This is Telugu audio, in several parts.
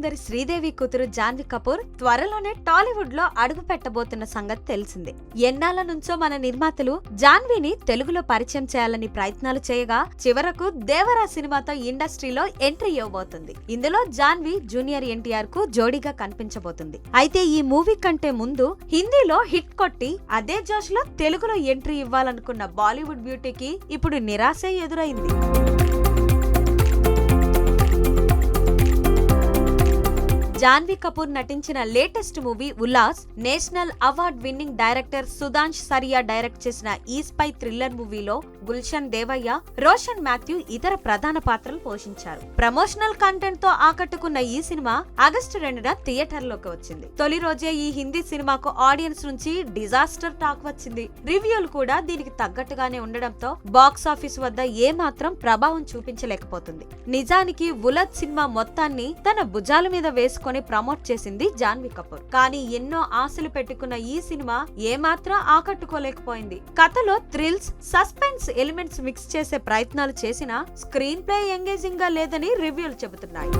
సుందరి శ్రీదేవి కూతురు జాన్వీ కపూర్ త్వరలోనే టాలీవుడ్లో అడుగు పెట్టబోతున్న సంగతి తెలిసిందే. ఎన్నాళ్ళ నుంచో మన నిర్మాతలు జాన్వీని తెలుగులో పరిచయం చేయాలని ప్రయత్నాలు చేయగా చివరకు దేవరా సినిమాతో ఇండస్ట్రీలో ఎంట్రీ ఇవ్వబోతుంది. ఇందులో జాన్వీ జూనియర్ ఎన్టీఆర్కు జోడీగా కనిపించబోతుంది. అయితే ఈ మూవీ కంటే ముందు హిందీలో హిట్ కొట్టి అదే జోష్లో తెలుగులో ఎంట్రీ ఇవ్వాలనుకున్న బాలీవుడ్ బ్యూటీకి ఇప్పుడు నిరాశ ఎదురైంది. జాన్వీ కపూర్ నటించిన latest movie Ullas national award winning director Sudhanshu Saria direct చేసిన ఈ స్పై థ్రిల్లర్ మూవీలో గుల్షన్ దేవయ్య రోషన్ మాథ్యూ ఇతర ప్రధాన పాత్రలు పోషించారు. ప్రమోషనల్ కంటెంట్తో ఆకట్టుకున్న ఈ సినిమా ఆగస్టు రెండున థియేటర్లోకి వచ్చింది. తొలి రోజే ఈ హిందీ సినిమాకు ఆడియన్స్ నుంచి డిజాస్టర్ టాక్ వచ్చింది. రివ్యూలు కూడా దీనికి తగ్గట్టుగానే ఉండడంతో బాక్స్ ఆఫీస్ వద్ద ఏమాత్రం ప్రభావం చూపించలేకపోతుంది. నిజానికి ఉలత్ సినిమా మొత్తాన్ని తన భుజాల మీద వేసుకుని ప్రమోట్ చేసింది జాన్వి కపూర్. కానీ ఎన్నో ఆశలు పెట్టుకున్న ఈ సినిమా ఏమాత్రం ఆకట్టుకోలేకపోయింది. కథలో థ్రిల్స్ సస్పెన్స్ ఎలిమెంట్స్ మిక్స్ చేసే ప్రయత్నాలు చేసినా స్క్రీన్ ప్లే ఎంగేజింగ్గా లేదని రివ్యూలు చెబుతున్నాయి.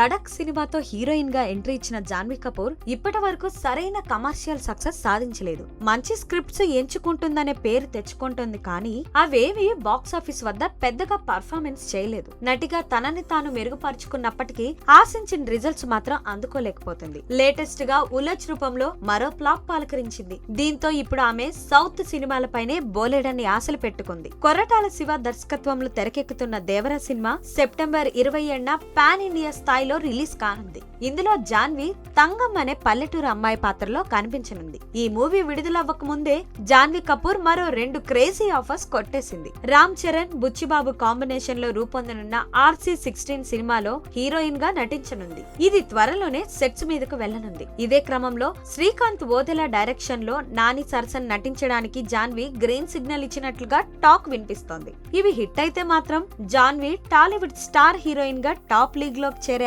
ధడక్ సినిమాతో హీరోయిన్గా ఎంట్రీ ఇచ్చిన జాన్వీ కపూర్ ఇప్పటి వరకు సరైన కమర్షియల్ సక్సెస్ సాధించలేదు. మంచి స్క్రిప్ట్స్ ఎంచుకుంటుందనే పేరు తెచ్చుకుంటుంది కానీ అవేవి బాక్స్ ఆఫీస్ వద్ద పెద్దగా పర్ఫార్మెన్స్ చేయలేదు. నటిగా తనని తాను మెరుగుపరుచుకున్నప్పటికీ ఆశించిన రిజల్ట్స్ మాత్రం అందుకోలేకపోతుంది. లేటెస్ట్గా ఉలజ్ రూపంలో మరో ఫ్లాప్ పాలకరించింది. దీంతో ఇప్పుడు ఆమె సౌత్ సినిమాలపైనే బోలేడని ఆశలు పెట్టుకుంది. కొర్రటాల శివ దర్శకత్వంలో తెరకెక్కుతున్న దేవర సినిమా సెప్టెంబర్ ఇరవై ఏడున పాన్ ఇండియా స్థాయిలో రిలీజ్ కానుంది. ఇందులో జాన్వి తంగం అనే పల్లెటూరు అమ్మాయి పాత్రలో కనిపించనుంది. ఈ మూవీ విడుదలవ్వక ముందే జాన్వి కపూర్ మరో రెండు క్రేజీ ఆఫర్స్ కొట్టేసింది. రామ్ చరణ్ బుచ్చిబాబు కాంబినేషన్లో రూపొందనున్న ఆర్సీ సిక్స్టీన్ సినిమాలో హీరోయిన్గా నటించనుంది. ఇది త్వరలోనే సెట్స్ మీదకు వెళ్ళనుంది ఇదే క్రమంలో శ్రీకాంత్ ఓదెల డైరెక్షన్లో నాని సరసన్ నటించడానికి జాన్వి గ్రీన్ సిగ్నల్ ఇచ్చినట్లుగా టాక్ వినిపిస్తోంది. ఇవి హిట్ అయితే మాత్రం జాన్వి టాలీవుడ్ స్టార్ హీరోయిన్గా టాప్ లీగ్లోకి చేరే